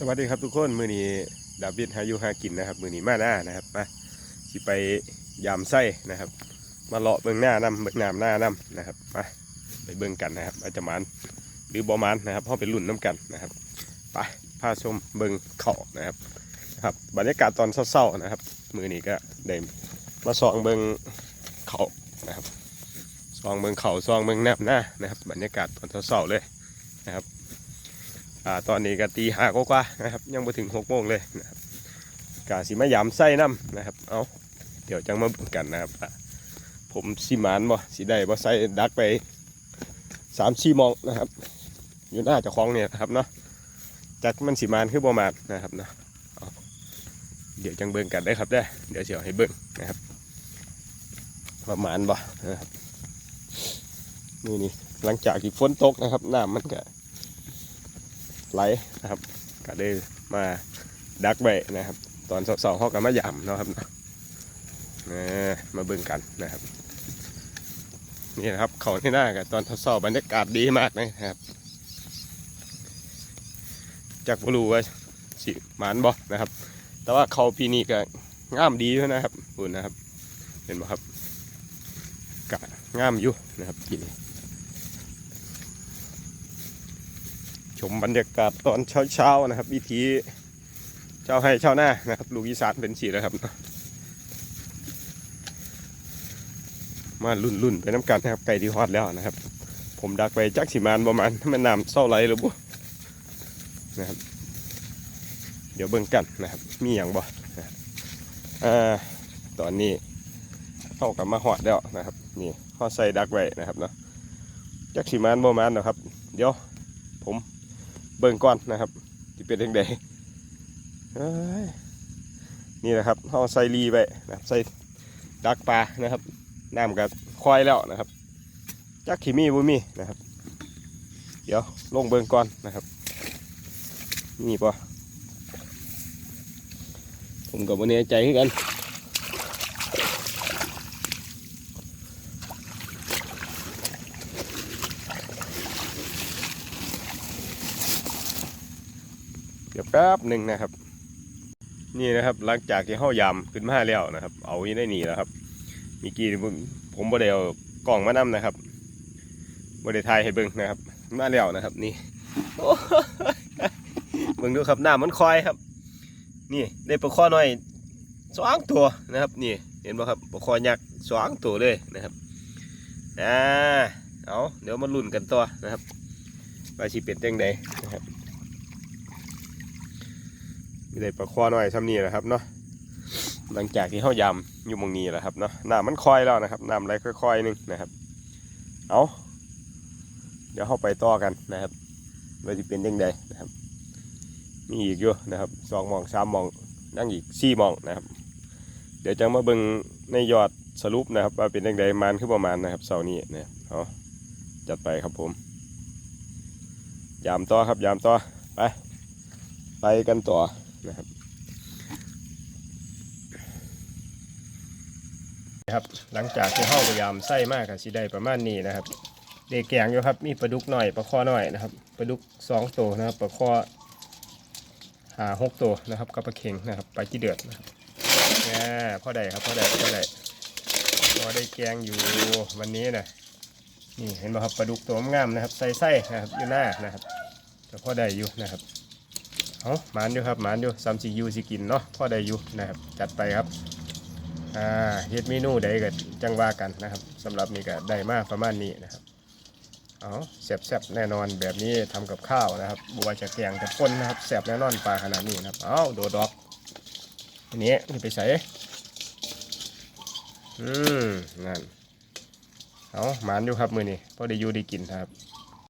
สวัสดีครับทุกคนมือนี้ดาบิดหาอยูหากินนะครับ มือนี้มาหน้านะครับมาสิไปยามไส้นะครับ มาเลาะเบื้องหน้าน้ำเบื้องน้ำหน้าน้ำนะครับมาไปเบื้องกันนะครับ อาจจะมันหรือบอมันนะครับเพราะเป็นรุ่นน้ำกันนะครับไปพาชมเบื้องเขานะครับครับ บรรยากาศตอนเศร้าๆนะครับ มือนี้ก็ได้มาส่องเบื้องเขานะครับส่องเบื้องเขาส่องเบื้องน้ำหน้านะครับ บรรยากาศตอนเศร้าๆเลยนะครับ อ่าตอนนี้ก็ตีห้ากว่านะครับ ยังไม่ถึงหกโมงเลยนะครับกาสิมายามไส้น้ำนะครับ เอาเดี๋ยวจังมาเบิ่งกันนะครับ ผมสิหมานบ่สิได้บ่ใส่ดักไปสามสี่โมงนะครับ อยู่หน้าเจ้าของเนี่ยนะครับเนาะจักมันสิมานคือบ่มานนะครับเนาะเาเดี๋ยวจังเบิ่งกันได้ครับได้เดี๋ยวเสียวให้เบิ่งนะครับว่าหมานบ่นะครับนี่นี่หลังจากที่ฝนตกนะครับน้ำมันก็ ไหลนะครับก็ได้มาดักไว้นะครับ ตอนสองๆเขากันมาย่ำเนาะครับนะมาเบิ่งกันนะครับ นี่นะครับเขาที่หน้ากันตอนทดสอบบรรยากาศดีมากนะครับ จากบรูว่าสิหมานบ่นะครับ แต่ว่าเขาปีนี้ก็งามดีด้วยนะครับคุณนะครับ เห็นบ่ครับกะงามอยู่นะครับปีนี้ ชมบรรยากาศตอนเช้าๆนะครับ วิธีเช้าให้เช้าหน้านะครับ ลูกอีสานเป็นสีแล้วครับ มาลุ่นลุ่นๆไปน้ำกันนะครับไก่ที่ฮอดแล้วนะครับ ผมดักไปจักสิมานประมาณมันน้ำเศร้าไหลหรือบุนะครับ เดี๋ยวเบิ่งกันนะครับ มีอย่างบ่นะอ่าตอนนี้เข้ากับมาฮอดแล้วนะครับ นี่ฮอดใส่ดักไว้นะครับเนาะจักสิมานประมาณนะครับ เดี๋ยวผม เบิ่งก่อนนะครับที่เป็นยังไงนี่นะครับเอาใส่รีไปนะครับใส่ดักปลานะครับน้ำกับควายแล้วนะครับจักขีมีบ่มีนะครับ เดี๋ยวลงเบิ่งก่อนนะครับนี่ปะผมกับวันนี้ใจกัน ดี๋ยวแป๊บหนึ่งนะครับ นี่นะครับหลังจากที่เข้ายำขึ้นมาแล้วนะครับ เอาไว้ได้หนีแล้วครับมีกี้ผมผมบ่ได้เอากล่องมานํนะครับบ่ได้ถ่ายให้เบิ่งนะครับมาแล้วนะครับ นี่เบิ่งดูครับหน้ามันคอยครับ นี่ได้ปลาคอหน้อยสองตัวนะครับ นี่เห็นบ่ครับปลาคอยักษ์สองตัวเลยนะครับอ่าเอาเดี๋ยวมาลุ้นกันต่อนะครับว่าสิเป็นจังไดนะครับ ได้ปลาคอหน่อยซ้ำนี่แหละครับเนาะหลังจากที่เขายำอยู่มงนี้แหละครับเนาะน้ำมันคอยแล้วนะครับน้ำไหลค่อยๆนึงนะครับ เอาเดี๋ยวเข้าไปต่อกันนะครับว่าจะเป็นยังไงนะครับมีอีกอยู่นะครับสองมองสามมองนั่งอีกสี่มองนะครับ เดี๋ยวจะมาเบิ่งในยอดสรุปนะครับ ว่าเป็นยังไงมันคือประมาณนะครับเสาร์นี้นะครับเอาจัดไปครับผม ยามต่อครับยามต่อไปไปกันต่อ นะครับนะครับ หลังจากที่เข้าพยายามไส้มากกับสีได้ประมาณนี้นะครับเด็กแกงอยู่ครับ มีปลาดุกหน่อยปลาคอหน่อยนะครับปลาดุกสองตัวนะครับปลาคอหาหกตัวนะครับกับปลาเข็งนะครับปลาจีเดือดนะครับแหมพ่อใดครับพ่อใดพ่อใดพอได้แกงอยู่วันนี้นะนี่เห็นไหมครับปลาดุกตัวงามนะครับใส่ไส้นะครับอยู่หน้านะครับแต่พ่อใดอยู่นะครับ เอาหมานอยู่ครับหมานอยู่ซัมซียูสิกินเนาะพ่อได้อยู่นะครับจัดไปครับอ่าเฮ็ดเมนูใดก็จังว่ากันนะครับสำหรับนี่ก็ได้มากประมาณนี้นะครับเอาแซ่บๆแน่นอนแบบนี้ทำกับข้าวนะครับบัวาจะแกงแต่นนะครับแซ่บแน่นอนปลาขนาดนี้นะครับเอาโดดอกอันนี้นี่ไปใส่อืมนั่นเอาหมานอยู่ครับมือนี้พอได้อยู่ได้กินครับ